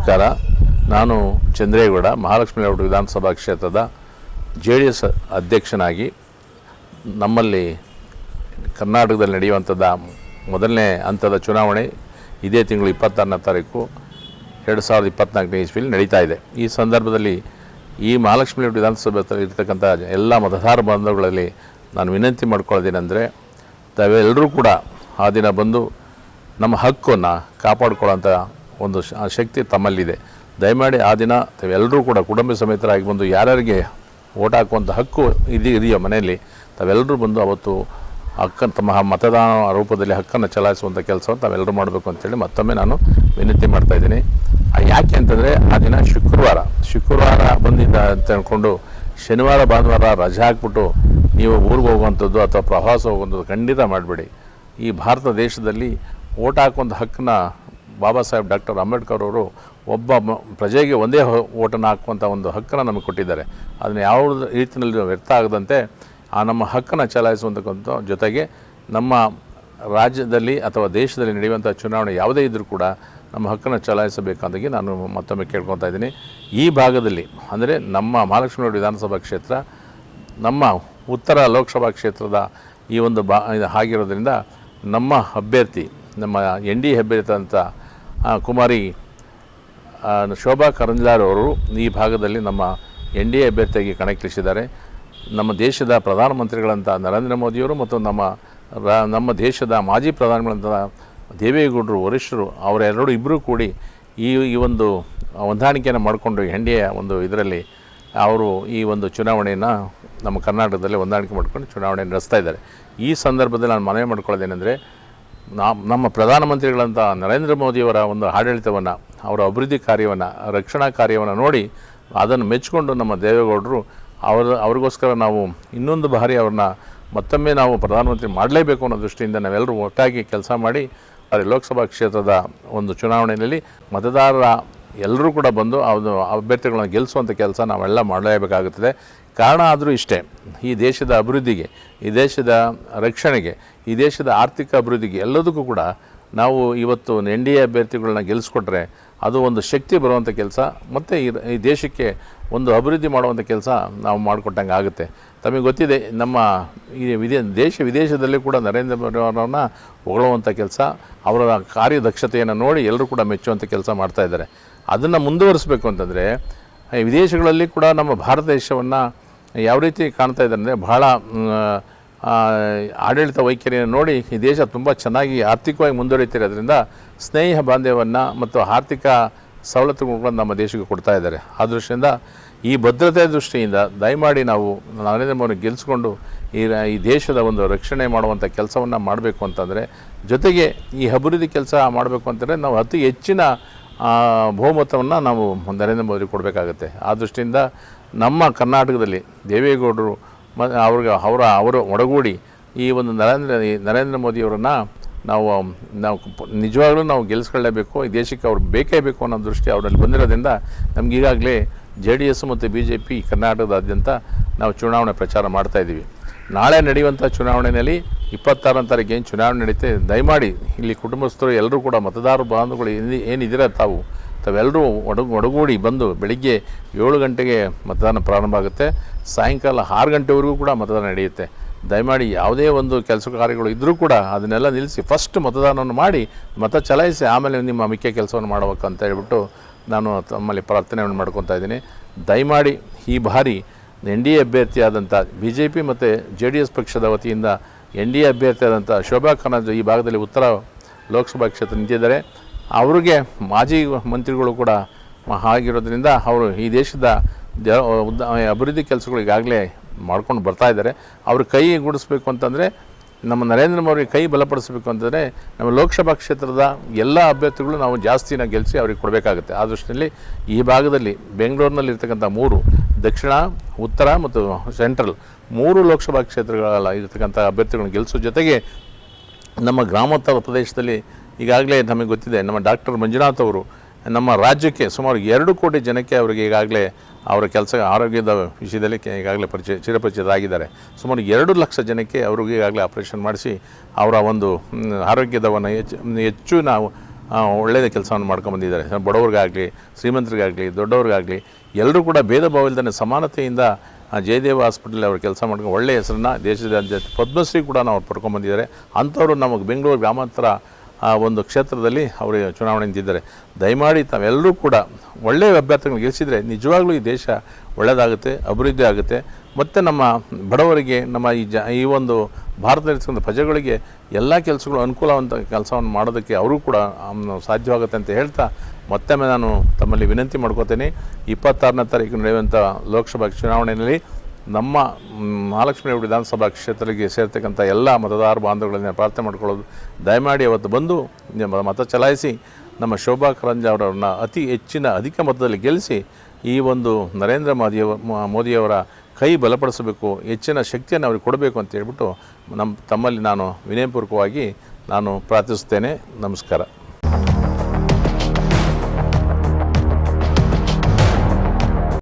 ನಮಸ್ಕಾರ. ನಾನು ಚಂದ್ರೇಗೌಡ, ಮಹಾಲಕ್ಷ್ಮಿ ಲೇಔಟ್ ವಿಧಾನಸಭಾ ಕ್ಷೇತ್ರದ ಜೆ ಡಿ ಎಸ್ ಅಧ್ಯಕ್ಷನಾಗಿ ನಮ್ಮಲ್ಲಿ ಕರ್ನಾಟಕದಲ್ಲಿ ನಡೆಯುವಂಥದ್ದ ಮೊದಲನೇ ಹಂತದ ಚುನಾವಣೆ ಇದೇ ತಿಂಗಳು ಇಪ್ಪತ್ತಾರನೇ ತಾರೀಕು, ಎರಡು ಸಾವಿರದ ಇಪ್ಪತ್ನಾಲ್ಕನೇ ಇಸ್ವಿಯಲ್ಲಿ ನಡೀತಾ ಇದೆ. ಈ ಸಂದರ್ಭದಲ್ಲಿ ಈ ಮಹಾಲಕ್ಷ್ಮಿ ಲೇಔಟ್ ವಿಧಾನಸಭೆ ಇರತಕ್ಕಂಥ ಎಲ್ಲ ಮತದಾರ ಬಾಂಧವಗಳಲ್ಲಿ ನಾನು ವಿನಂತಿ ಮಾಡ್ಕೊಳ್ಳೋದೇನೆಂದರೆ ತಾವೆಲ್ಲರೂ ಕೂಡ ಆ ದಿನ ಬಂದು ನಮ್ಮ ಹಕ್ಕನ್ನು ಕಾಪಾಡ್ಕೊಳ್ಳೋಂಥ ಒಂದು ಶಕ್ತಿ ತಮ್ಮಲ್ಲಿದೆ. ದಯಮಾಡಿ ಆ ದಿನ ತಾವೆಲ್ಲರೂ ಕೂಡ ಕುಟುಂಬ ಸಮೇತರಾಗಿ ಬಂದು ಯಾರ್ಯಾರಿಗೆ ಓಟ್ ಹಾಕುವಂಥ ಹಕ್ಕು ಇದೆಯೋ ಇದೆಯೋ ಮನೆಯಲ್ಲಿ, ತಾವೆಲ್ಲರೂ ಬಂದು ಅವತ್ತು ಹಕ್ಕನ್ನು ತಮ್ಮ ಮತದಾನ ರೂಪದಲ್ಲಿ ಹಕ್ಕನ್ನು ಚಲಾಯಿಸುವಂಥ ಕೆಲಸವನ್ನು ತಾವೆಲ್ಲರೂ ಮಾಡಬೇಕು ಅಂತೇಳಿ ಮತ್ತೊಮ್ಮೆ ನಾನು ವಿನಂತಿ ಮಾಡ್ತಾ ಇದ್ದೀನಿ. ಯಾಕೆ ಅಂತಂದರೆ ಆ ದಿನ ಶುಕ್ರವಾರ ಶುಕ್ರವಾರ ಬಂದಿದ್ದ ಅಂತ ಅಂದ್ಕೊಂಡು ಶನಿವಾರ, ಭಾನುವಾರ ರಜೆ ಹಾಕ್ಬಿಟ್ಟು ನೀವು ಊರಿಗೆ ಹೋಗುವಂಥದ್ದು ಅಥವಾ ಪ್ರವಾಸ ಹೋಗುವಂಥದ್ದು ಖಂಡಿತ ಮಾಡಬೇಡಿ. ಈ ಭಾರತ ದೇಶದಲ್ಲಿ ಓಟ್ ಹಾಕುವಂಥ ಹಕ್ಕನ್ನ ಬಾಬಾ ಸಾಹೇಬ್ ಡಾಕ್ಟರ್ ಅಂಬೇಡ್ಕರ್ ಅವರು ಒಬ್ಬ ಪ್ರಜೆಗೆ ಒಂದೇ ಓಟನ್ನು ಹಾಕುವಂಥ ಒಂದು ಹಕ್ಕನ್ನು ನಮಗೆ ಕೊಟ್ಟಿದ್ದಾರೆ. ಅದನ್ನು ಯಾವ ರೀತಿಯಲ್ಲಿ ವ್ಯರ್ಥ ಆಗದಂತೆ ಆ ನಮ್ಮ ಹಕ್ಕನ್ನು ಚಲಾಯಿಸುವಂತಕ್ಕಂಥ ಜೊತೆಗೆ ನಮ್ಮ ರಾಜ್ಯದಲ್ಲಿ ಅಥವಾ ದೇಶದಲ್ಲಿ ನಡೆಯುವಂಥ ಚುನಾವಣೆ ಯಾವುದೇ ಇದ್ದರೂ ಕೂಡ ನಮ್ಮ ಹಕ್ಕನ್ನು ಚಲಾಯಿಸಬೇಕಾದಾಗಿ ನಾನು ಮತ್ತೊಮ್ಮೆ ಕೇಳ್ಕೊತಾ ಇದ್ದೀನಿ. ಈ ಭಾಗದಲ್ಲಿ ಅಂದರೆ ನಮ್ಮ ಮಹಾಲಕ್ಷ್ಮಿ ವಿಧಾನಸಭಾ ಕ್ಷೇತ್ರ, ನಮ್ಮ ಉತ್ತರ ಲೋಕಸಭಾ ಕ್ಷೇತ್ರದ ಈ ಒಂದು ಬಾ ಆಗಿರೋದ್ರಿಂದ ನಮ್ಮ ಅಭ್ಯರ್ಥಿ, ನಮ್ಮ ಎನ್ ಡಿ ಅಭ್ಯರ್ಥಿ ಅಂತ ಕುಮಾರಿ ಶೋಭಾ ಕರಂದ್ಲಾರ್ ಅವರು ಈ ಭಾಗದಲ್ಲಿ ನಮ್ಮ ಎನ್ ಡಿ ಎ ಅಭ್ಯರ್ಥಿಯಾಗಿ ಕಣಕ್ಕಿಳಿಸಿದ್ದಾರೆ. ನಮ್ಮ ದೇಶದ ಪ್ರಧಾನಮಂತ್ರಿಗಳಂತ ನರೇಂದ್ರ ಮೋದಿಯವರು ಮತ್ತು ನಮ್ಮ ನಮ್ಮ ದೇಶದ ಮಾಜಿ ಪ್ರಧಾನಿಗಳಂತಹ ದೇವೇಗೌಡರು, ವರಿಷ್ಠರು ಅವರೆರಡು ಇಬ್ಬರೂ ಕೂಡಿ ಈ ಈ ಒಂದು ಹೊಂದಾಣಿಕೆಯನ್ನು ಮಾಡಿಕೊಂಡು ಎನ್ ಡಿ ಎ ಒಂದು ಇದರಲ್ಲಿ ಅವರು ಈ ಒಂದು ಚುನಾವಣೆಯನ್ನು ನಮ್ಮ ಕರ್ನಾಟಕದಲ್ಲಿ ಹೊಂದಾಣಿಕೆ ಮಾಡ್ಕೊಂಡು ಚುನಾವಣೆ ನಡೆಸ್ತಾ ಇದ್ದಾರೆ. ಈ ಸಂದರ್ಭದಲ್ಲಿ ನಾನು ಮನವಿ ಮಾಡ್ಕೊಳ್ಳೋದೇನೆಂದರೆ ನಮ್ಮ ಪ್ರಧಾನಮಂತ್ರಿಗಳಂಥ ನರೇಂದ್ರ ಮೋದಿಯವರ ಒಂದು ಆಡಳಿತವನ್ನು, ಅವರ ಅಭಿವೃದ್ಧಿ ಕಾರ್ಯವನ್ನು, ರಕ್ಷಣಾ ಕಾರ್ಯವನ್ನು ನೋಡಿ ಅದನ್ನು ಮೆಚ್ಚಿಕೊಂಡು ನಮ್ಮ ದೇವೇಗೌಡರು ಅವರ ಅವ್ರಿಗೋಸ್ಕರ ನಾವು ಇನ್ನೊಂದು ಬಾರಿ ಅವ್ರನ್ನ ಮತ್ತೊಮ್ಮೆ ನಾವು ಪ್ರಧಾನಮಂತ್ರಿ ಮಾಡಲೇಬೇಕು ಅನ್ನೋ ದೃಷ್ಟಿಯಿಂದ ನಾವೆಲ್ಲರೂ ಒಟ್ಟಾಗಿ ಕೆಲಸ ಮಾಡಿ ಲೋಕಸಭಾ ಕ್ಷೇತ್ರದ ಒಂದು ಚುನಾವಣೆಯಲ್ಲಿ ಮತದಾರರ ಎಲ್ಲರೂ ಕೂಡ ಬಂದು ಅದು ಅಭ್ಯರ್ಥಿಗಳನ್ನ ಗೆಲ್ಲಿಸುವಂಥ ಕೆಲಸ ನಾವೆಲ್ಲ ಮಾಡಲೇಬೇಕಾಗುತ್ತದೆ. ಕಾರಣ ಆದರೂ ಇಷ್ಟೇ, ಈ ದೇಶದ ಅಭಿವೃದ್ಧಿಗೆ, ಈ ದೇಶದ ರಕ್ಷಣೆಗೆ, ಈ ದೇಶದ ಆರ್ಥಿಕ ಅಭಿವೃದ್ಧಿಗೆ ಎಲ್ಲದಕ್ಕೂ ಕೂಡ ನಾವು ಇವತ್ತು ಎನ್ ಡಿ ಎ ಅಭ್ಯರ್ಥಿಗಳನ್ನ ಗೆಲ್ಲಿಸ್ಕೊಟ್ರೆ ಅದು ಒಂದು ಶಕ್ತಿ ಬರುವಂಥ ಕೆಲಸ, ಮತ್ತು ಈ ದೇಶಕ್ಕೆ ಒಂದು ಅಭಿವೃದ್ಧಿ ಮಾಡುವಂಥ ಕೆಲಸ ನಾವು ಮಾಡಿಕೊಟ್ಟಂಗೆ ಆಗುತ್ತೆ. ತಮಗೆ ಗೊತ್ತಿದೆ, ನಮ್ಮ ಈ ವಿದೇ, ದೇಶ ವಿದೇಶದಲ್ಲಿ ಕೂಡ ನರೇಂದ್ರ ಮೋದಿ ಅವರನ್ನ ಹೊಗಳುವಂಥ ಕೆಲಸ, ಅವರ ಕಾರ್ಯದಕ್ಷತೆಯನ್ನು ನೋಡಿ ಎಲ್ಲರೂ ಕೂಡ ಮೆಚ್ಚುವಂಥ ಕೆಲಸ ಮಾಡ್ತಾ ಇದ್ದಾರೆ. ಅದನ್ನು ಮುಂದುವರಿಸಬೇಕು ಅಂತಂದರೆ ವಿದೇಶಗಳಲ್ಲಿ ಕೂಡ ನಮ್ಮ ಭಾರತ ದೇಶವನ್ನು ಯಾವ ರೀತಿ ಕಾಣ್ತಾ ಇದ್ದಾರೆ ಅಂದರೆ ಬಹಳ ಆಡಳಿತ ವೈಖರಿಯನ್ನು ನೋಡಿ ಈ ದೇಶ ತುಂಬ ಚೆನ್ನಾಗಿ ಆರ್ಥಿಕವಾಗಿ ಮುಂದುವರಿತಿರೋದ್ರಿಂದ ಸ್ನೇಹ ಬಾಂಧವ್ಯವನ್ನು ಮತ್ತು ಆರ್ಥಿಕ ಸವಲತ್ತುಗಳು ನಮ್ಮ ದೇಶಕ್ಕೆ ಕೊಡ್ತಾ ಇದ್ದಾರೆ. ಆ ದೃಷ್ಟಿಯಿಂದ, ಈ ಭದ್ರತೆ ದೃಷ್ಟಿಯಿಂದ ದಯಮಾಡಿ ನಾವು ನರೇಂದ್ರ ಮೋದಿ ಗೆಲ್ಲಿಸ್ಕೊಂಡು ಈ ಈ ದೇಶದ ಒಂದು ರಕ್ಷಣೆ ಮಾಡುವಂಥ ಕೆಲಸವನ್ನು ಮಾಡಬೇಕು ಅಂತಂದರೆ, ಜೊತೆಗೆ ಈ ಅಭಿವೃದ್ಧಿ ಕೆಲಸ ಮಾಡಬೇಕು ಅಂತಂದರೆ ನಾವು ಅತಿ ಹೆಚ್ಚಿನ ಆ, ಬಹುಮತವನ್ನು ನಾವು ನರೇಂದ್ರ ಮೋದಿ ಕೊಡಬೇಕಾಗತ್ತೆ. ಆ ದೃಷ್ಟಿಯಿಂದ ನಮ್ಮ ಕರ್ನಾಟಕದಲ್ಲಿ ದೇವೇಗೌಡರು ಮ ಅವ್ರಿಗೆ ಅವರ ಅವರು ಒಡಗೂಡಿ ಈ ಒಂದು ನರೇಂದ್ರ ನರೇಂದ್ರ ಮೋದಿಯವರನ್ನು ನಾವು ನಾವು ನಿಜವಾಗ್ಲೂ ನಾವು ಗೆಲ್ಲಿಸ್ಕೊಳ್ಳೇಬೇಕು ಈ ದೇಶಕ್ಕೆ ಅವ್ರು ಬೇಕೇ ಬೇಕು ಅನ್ನೋ ದೃಷ್ಟಿ ಅವರಲ್ಲಿ ಬಂದಿರೋದ್ರಿಂದ ನಮಗೀಗಾಗಲೇ ಜೆ ಡಿ ಎಸ್ ಮತ್ತು ಬಿ ಜೆ ಪಿ ಕರ್ನಾಟಕದಾದ್ಯಂತ ನಾವು ಚುನಾವಣೆ ಪ್ರಚಾರ ಮಾಡ್ತಾಯಿದ್ದೀವಿ ನಾಳೆ ನಡೆಯುವಂಥ ಚುನಾವಣೆಯಲ್ಲಿ ಇಪ್ಪತ್ತಾರನೇ ತಾರೀಕು ಏನು ಚುನಾವಣೆ ನಡೀತೆ, ದಯಮಾಡಿ ಇಲ್ಲಿ ಕುಟುಂಬಸ್ಥರು ಎಲ್ಲರೂ ಕೂಡ ಮತದಾರ ಬಾಂಧವಗಳು ಏನಿ- ಏನಿದ್ದೀರ ತಾವು? ತಾವೆಲ್ಲರೂ ಒಡಗು ಒಡಗೂಡಿ ಬಂದು ಬೆಳಿಗ್ಗೆ ಏಳು ಗಂಟೆಗೆ ಮತದಾನ ಪ್ರಾರಂಭ ಆಗುತ್ತೆ. ಸಾಯಂಕಾಲ ಆರು ಗಂಟೆವರೆಗೂ ಕೂಡ ಮತದಾನ ನಡೆಯುತ್ತೆ. ದಯಮಾಡಿ ಯಾವುದೇ ಒಂದು ಕೆಲಸ ಕಾರ್ಯಗಳು ಇದ್ದರೂ ಕೂಡ ಅದನ್ನೆಲ್ಲ ನಿಲ್ಲಿಸಿ ಫಸ್ಟ್ ಮತದಾನವನ್ನು ಮಾಡಿ ಮತ ಚಲಾಯಿಸಿ ಆಮೇಲೆ ನಿಮ್ಮ ಮುಖ್ಯ ಕೆಲಸವನ್ನು ಮಾಡಬೇಕು ಅಂತ ಹೇಳ್ಬಿಟ್ಟು ನಾನು ತಮ್ಮಲ್ಲಿ ಪ್ರಾರ್ಥನೆಯನ್ನು ಮಾಡ್ಕೊತಾ ಇದ್ದೀನಿ. ದಯಮಾಡಿ ಈ ಬಾರಿ ಎನ್ ಡಿ ಎ ಅಭ್ಯರ್ಥಿಯಾದಂಥ ಬಿ ಜೆ ಪಿ ಮತ್ತು ಜೆ ಡಿ ಎಸ್ ಪಕ್ಷದ ವತಿಯಿಂದ ಎನ್ ಡಿ ಎ ಅಭ್ಯರ್ಥಿಯಾದಂಥ ಶೋಭಾ ಖನ್ನಜ್ ಈ ಭಾಗದಲ್ಲಿ ಉತ್ತರ ಲೋಕಸಭಾ ಕ್ಷೇತ್ರ ನಿಂತಿದ್ದಾರೆ. ಅವರಿಗೆ ಮಾಜಿ ಮಂತ್ರಿಗಳು ಕೂಡ ಆಗಿರೋದ್ರಿಂದ ಅವರು ಈ ದೇಶದ ಉದ್ದ ಅಭಿವೃದ್ಧಿ ಕೆಲಸಗಳು ಮಾಡ್ಕೊಂಡು ಬರ್ತಾ ಇದ್ದಾರೆ. ಅವ್ರ ಕೈ ಗುಡಿಸ್ಬೇಕು ಅಂತಂದರೆ ನಮ್ಮ ನರೇಂದ್ರ ಮೋದಿ ಕೈ ಬಲಪಡಿಸಬೇಕು ಅಂತಂದರೆ ನಮ್ಮ ಲೋಕಸಭಾ ಕ್ಷೇತ್ರದ ಎಲ್ಲ ಅಭ್ಯರ್ಥಿಗಳು ನಾವು ಜಾಸ್ತಿನ ಗೆಲ್ಲಿಸಿ ಅವ್ರಿಗೆ ಕೊಡಬೇಕಾಗುತ್ತೆ. ಆ ದೃಷ್ಟಿಯಲ್ಲಿ ಈ ಭಾಗದಲ್ಲಿ ಬೆಂಗಳೂರಿನಲ್ಲಿರ್ತಕ್ಕಂಥ ಮೂರು ದಕ್ಷಿಣ, ಉತ್ತರ ಮತ್ತು ಸೆಂಟ್ರಲ್ ಮೂರು ಲೋಕಸಭಾ ಕ್ಷೇತ್ರಗಳ ಇರ್ತಕ್ಕಂಥ ಅಭ್ಯರ್ಥಿಗಳನ್ನು ಗೆಲ್ಲಿಸೋ ಜೊತೆಗೆ ನಮ್ಮ ಗ್ರಾಮೋತ್ತರ ಪ್ರದೇಶದಲ್ಲಿ ಈಗಾಗಲೇ ನಮಗೆ ಗೊತ್ತಿದೆ, ನಮ್ಮ ಡಾಕ್ಟರ್ ಮಂಜುನಾಥ್ ಅವರು ನಮ್ಮ ರಾಜ್ಯಕ್ಕೆ ಸುಮಾರು ಎರಡು ಕೋಟಿ ಜನಕ್ಕೆ ಅವರಿಗೆ ಈಗಾಗಲೇ ಅವರ ಕೆಲಸ, ಆರೋಗ್ಯದ ವಿಷಯದಲ್ಲಿ ಈಗಾಗಲೇ ಪರಿಚಯ, ಚಿರಪರಿಚಿತರಾಗಿದ್ದಾರೆ. ಸುಮಾರು ಎರಡು ಲಕ್ಷ ಜನಕ್ಕೆ ಅವ್ರಿಗೆ ಈಗಾಗಲೇ ಆಪರೇಷನ್ ಮಾಡಿಸಿ ಅವರ ಒಂದು ಆರೋಗ್ಯದವನ್ನು ಹೆಚ್ಚು ಹೆಚ್ಚು ನಾವು ಒಳ್ಳೆಯದೇ ಕೆಲಸವನ್ನು ಮಾಡ್ಕೊಂಬಂದಿದ್ದಾರೆ ಬಡವ್ರಿಗಾಗಲಿ, ಶ್ರೀಮಂತರಿಗಾಗಲಿ, ದೊಡ್ಡವ್ರಿಗಾಗಲಿ, ಎಲ್ಲರೂ ಕೂಡ ಭೇದ ಭಾವ ಸಮಾನತೆಯಿಂದ ಜಯದೇವ ಹಾಸ್ಪಿಟಲ್ ಅವರು ಕೆಲಸ ಮಾಡ್ಕೊಂಡು ಒಳ್ಳೆಯ ಹೆಸರನ್ನ ದೇಶದಾದ್ಯಂತ ಪದ್ಮಶ್ರೀ ಕೂಡ ನಾವು ಪಡ್ಕೊಂಬಂದಿದ್ದಾರೆ ಅಂಥವರು ನಮಗೆ ಬೆಂಗಳೂರು ಗ್ರಾಮಾಂತರ ಒಂದು ಕ್ಷೇತ್ರದಲ್ಲಿ ಅವರು ಚುನಾವಣೆ ನಿಂತಿದ್ದಾರೆ. ದಯಮಾಡಿ ತಾವೆಲ್ಲರೂ ಕೂಡ ಒಳ್ಳೆಯ ಅಭ್ಯರ್ಥಿಗಳನ್ನ ಗೆಲ್ಲಿಸಿದರೆ ನಿಜವಾಗ್ಲೂ ಈ ದೇಶ ಒಳ್ಳೆಯದಾಗುತ್ತೆ ಅಭಿವೃದ್ಧಿ ಆಗುತ್ತೆ. ಮತ್ತು ನಮ್ಮ ಬಡವರಿಗೆ, ನಮ್ಮ ಈ ಜ, ಈ ಒಂದು ಭಾರತದಲ್ಲಿರ್ತಕ್ಕಂಥ ಪ್ರಜೆಗಳಿಗೆ ಎಲ್ಲ ಕೆಲಸಗಳು ಅನುಕೂಲವಂತ ಕೆಲಸವನ್ನು ಮಾಡೋದಕ್ಕೆ ಅವರು ಕೂಡ ಸಾಧ್ಯವಾಗುತ್ತೆ ಅಂತ ಹೇಳ್ತಾ ಮತ್ತೊಮ್ಮೆ ನಾನು ತಮ್ಮಲ್ಲಿ ವಿನಂತಿ ಮಾಡ್ಕೋತೇನೆ. ಇಪ್ಪತ್ತಾರನೇ ತಾರೀಕು ನಡೆಯುವಂಥ ಲೋಕಸಭಾ ಚುನಾವಣೆಯಲ್ಲಿ ನಮ್ಮ ಮಹಾಲಕ್ಷ್ಮೀ ವಿಧಾನಸಭಾ ಕ್ಷೇತ್ರಕ್ಕೆ ಸೇರ್ತಕ್ಕಂಥ ಎಲ್ಲ ಮತದಾರ ಬಾಂಧವಗಳನ್ನ ಪ್ರಾರ್ಥನೆ ಮಾಡ್ಕೊಳ್ಳೋದು. ದಯಮಾಡಿ ಅವತ್ತು ಬಂದು ಮತ ಚಲಾಯಿಸಿ, ನಮ್ಮ ಶೋಭಾ ಕರಂಜ ಅವರನ್ನು ಅತಿ ಹೆಚ್ಚಿನ ಅಧಿಕ ಮತದಲ್ಲಿ ಗೆಲ್ಲಿಸಿ, ಈ ಒಂದು ನರೇಂದ್ರ ಮೋದಿಯವ, ಮೋದಿಯವರ ಕೈ ಬಲಪಡಿಸಬೇಕು, ಹೆಚ್ಚಿನ ಶಕ್ತಿಯನ್ನು ಅವ್ರಿಗೆ ಕೊಡಬೇಕು ಅಂತ ಹೇಳ್ಬಿಟ್ಟು ನಮ್ಮ ತಮ್ಮಲ್ಲಿ ನಾನು ವಿನಯಪೂರ್ವಕವಾಗಿ ನಾನು ಪ್ರಾರ್ಥಿಸುತ್ತೇನೆ. ನಮಸ್ಕಾರ.